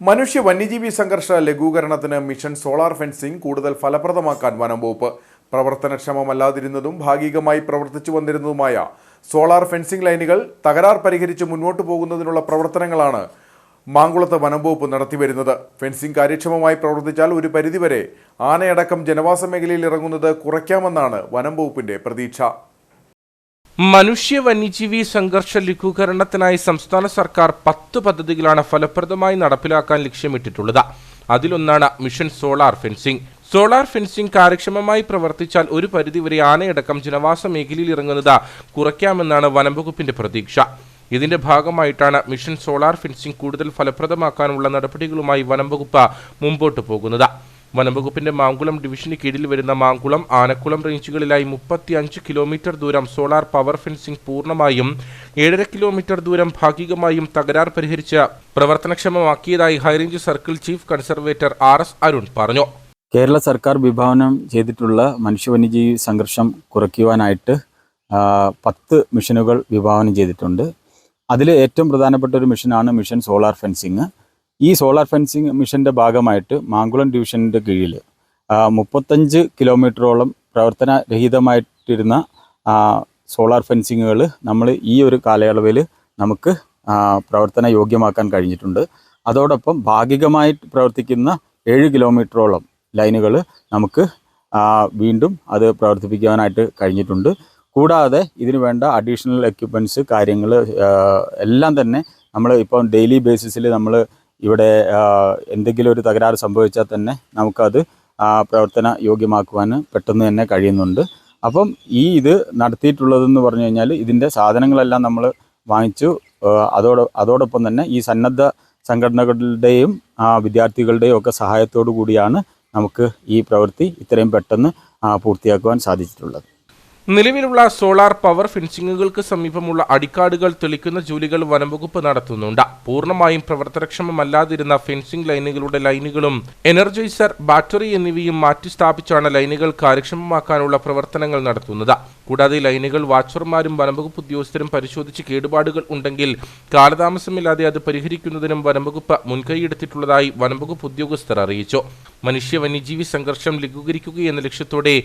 മനുഷ്യ വന്യജീവി സംഘർഷ ലഘൂകരണത്തിന് മിഷൻ സോളാർ ഫെൻസിംഗ് കൂടുതൽ ഫലപ്രദമാക്കാൻ വനം വകുപ്പ് പ്രവർത്തനക്ഷമമല്ലാതിരുന്നതും ഭാഗികമായി പ്രവർത്തിച്ചു വന്നിരുന്നതുമായ സോളാർ ഫെൻസിംഗ് ലൈനുകൾ തകരാർ പരിഹരിച്ച് മുന്നോട്ടു പോകുന്നതിനുള്ള പ്രവർത്തനങ്ങളാണ് മാങ്കുളത്ത് വനം വകുപ്പ് നടത്തിവരുന്നത്. ഫെൻസിംഗ് കാര്യക്ഷമമായി പ്രവർത്തിച്ചാൽ ഒരു പരിധിവരെ ആനയടക്കം ജനവാസ മേഖലയിൽ ഇറങ്ങുന്നത് കുറയ്ക്കാമെന്നാണ് വനം വകുപ്പിന്റെ പ്രതീക്ഷ. മനുഷ്യ വന്യജീവി സംഘർഷ ലഘൂകരണത്തിനായി സംസ്ഥാന സർക്കാർ പത്ത് പദ്ധതികളാണ് ഫലപ്രദമായി നടപ്പിലാക്കാൻ ലക്ഷ്യമിട്ടിട്ടുള്ളത്. അതിലൊന്നാണ് mission solar fencing. Solar fencing കാര്യക്ഷമമായി പ്രവർത്തിച്ചാൽ ഒരു പരിധിവരെ ആനയടക്കം ജനവാസ മേഖലയിൽ ഇറങ്ങുന്നത് കുറയ്ക്കാമെന്നാണ് വനംവകുപ്പിന്റെ പ്രതീക്ഷ. ഇതിന്റെ ഭാഗമായിട്ടാണ് മിഷൻ സോളാർ ഫെൻസിംഗ് കൂടുതൽ ഫലപ്രദമാക്കാനുള്ള നടപടികളുമായി വനംവകുപ്പ് മുമ്പോട്ട് പോകുന്നത്. വനംവകുപ്പിന്റെ മാങ്കുളം ഡിവിഷന് കീഴിൽ വരുന്ന മാങ്കുളം ആനക്കുളം റേഞ്ചുകളിലായി മുപ്പത്തി അഞ്ച് കിലോമീറ്റർ ദൂരം സോളാർ പവർ ഫെൻസിംഗ് പൂർണമായും ഏഴര കിലോമീറ്റർ ദൂരം ഭാഗികമായും തകരാർ പരിഹരിച്ച് പ്രവർത്തനക്ഷമമാക്കിയതായി high range circle chief conservator R S Arun പറഞ്ഞു. കേരള സർക്കാർ വിഭാവനം ചെയ്തിട്ടുള്ള മനുഷ്യ വന്യജീവി സംഘർഷം കുറയ്ക്കുവാനായിട്ട് പത്ത് മിഷനുകൾ വിഭാവനം ചെയ്തിട്ടുണ്ട്. അതിൽ ഏറ്റവും പ്രധാനപ്പെട്ട ഒരു മിഷനാണ് മിഷൻ സോളാർ ഫെൻസിങ് ഈ സോളാർ ഫെൻസിങ് മിഷന്റെ ഭാഗമായിട്ട് മാങ്കുളം ഡിവിഷന്റെ കീഴിൽ മുപ്പത്തഞ്ച് കിലോമീറ്ററോളം പ്രവർത്തനരഹിതമായിട്ടിരുന്ന രഹിതമായിട്ടിരുന്ന സോളാർ ഫെൻസിങ്ങുകൾ നമ്മൾ ഈ ഒരു കാലയളവിൽ നമുക്ക് പ്രവർത്തന യോഗ്യമാക്കാൻ കഴിഞ്ഞിട്ടുണ്ട്. അതോടൊപ്പം ഭാഗികമായിട്ട് പ്രവർത്തിക്കുന്ന ഏഴ് കിലോമീറ്ററോളം ലൈനുകൾ നമുക്ക് വീണ്ടും അത് പ്രവർത്തിപ്പിക്കാനായിട്ട് കഴിഞ്ഞിട്ടുണ്ട്. കൂടാതെ ഇതിന് വേണ്ട അഡീഷണൽ എക്യുപ്മെന്റ്സ് കാര്യങ്ങൾ എല്ലാം തന്നെ നമ്മൾ ഇപ്പം ഡെയിലി ബേസിസിൽ നമ്മൾ ഇവിടെ എന്തെങ്കിലും ഒരു തകരാറ് സംഭവിച്ചാൽ തന്നെ നമുക്കത് പ്രവർത്തന യോഗ്യമാക്കുവാൻ പെട്ടെന്ന് തന്നെ കഴിയുന്നുണ്ട്. അപ്പം ഈ ഇത് നടത്തിയിട്ടുള്ളതെന്ന് പറഞ്ഞു കഴിഞ്ഞാൽ ഇതിന്റെ സാധനങ്ങളെല്ലാം നമ്മൾ വാങ്ങിച്ചു. അതോട് അതോടൊപ്പം തന്നെ ഈ സന്നദ്ധ സംഘടനകളുടെയും വിദ്യാർത്ഥികളുടെയും ഒക്കെ സഹായത്തോടു കൂടിയാണ് നമുക്ക് ഈ പ്രവൃത്തി ഇത്രയും പെട്ടെന്ന് പൂർത്തിയാക്കുവാൻ സാധിച്ചിട്ടുള്ളത്. നിലവിലുള്ള സോളാർ പവർ ഫെൻസിങ്ങുകൾക്ക് സമീപമുള്ള അടിക്കാടുകൾ തെളിക്കുന്ന ജോലികൾ വനംവകുപ്പ് നടത്തുന്നുണ്ട്. പൂർണമായും പ്രവർത്തനക്ഷമമല്ലാതിരുന്ന ഫെൻസിംഗ് ലൈനുകളുടെ ലൈനുകളും എനർജൈസർ ബാറ്ററി എന്നിവയും മാറ്റി സ്ഥാപിച്ചാണ് ലൈനുകൾ കാര്യക്ഷമമാക്കാനുള്ള പ്രവർത്തനങ്ങൾ നടത്തുന്നത്. കൂടാതെ ലൈനുകൾ വാച്ചർമാരും വനംവകുപ്പ് ഉദ്യോഗസ്ഥരും പരിശോധിച്ച് കേടുപാടുകൾ ഉണ്ടെങ്കിൽ കാലതാമസമില്ലാതെ അത് പരിഹരിക്കുന്നതിനും വനംവകുപ്പ് മുൻകൈയെടുത്തിട്ടുള്ളതായി വനംവകുപ്പ് ഉദ്യോഗസ്ഥർ അറിയിച്ചു. മനുഷ്യ വന്യജീവി സംഘർഷം ലഘൂകരിക്കുകയെന്ന ലക്ഷ്യത്തോടെ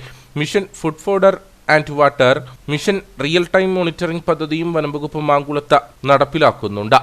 mission food fodder and water mission real time monitoring പദ്ധതിയും വനംവകുപ്പ് മാങ്കുളത്ത് നടപ്പിലാക്കുന്നുണ്ട്.